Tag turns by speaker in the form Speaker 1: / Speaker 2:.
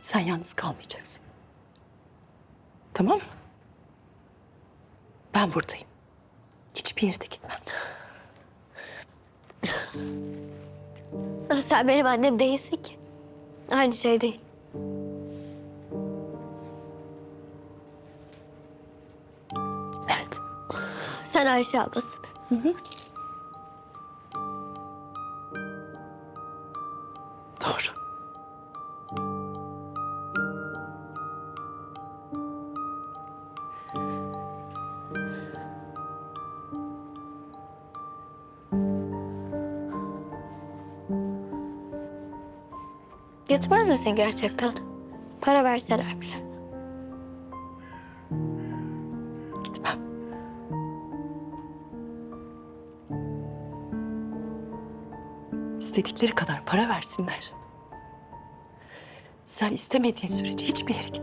Speaker 1: Sen yalnız kalmayacaksın. Tamam mı? Ben buradayım. Hiçbir yere de gitmem.
Speaker 2: Sen benim annem değilsin ki. Aynı şey değil.
Speaker 1: Evet.
Speaker 2: Sen Ayşe ablasın.
Speaker 1: Doğru.
Speaker 2: Gitmez misin gerçekten? Para verseler bile.
Speaker 1: Gitmem. İstedikleri kadar para versinler. Sen istemediğin sürece hiçbir yere gitmem.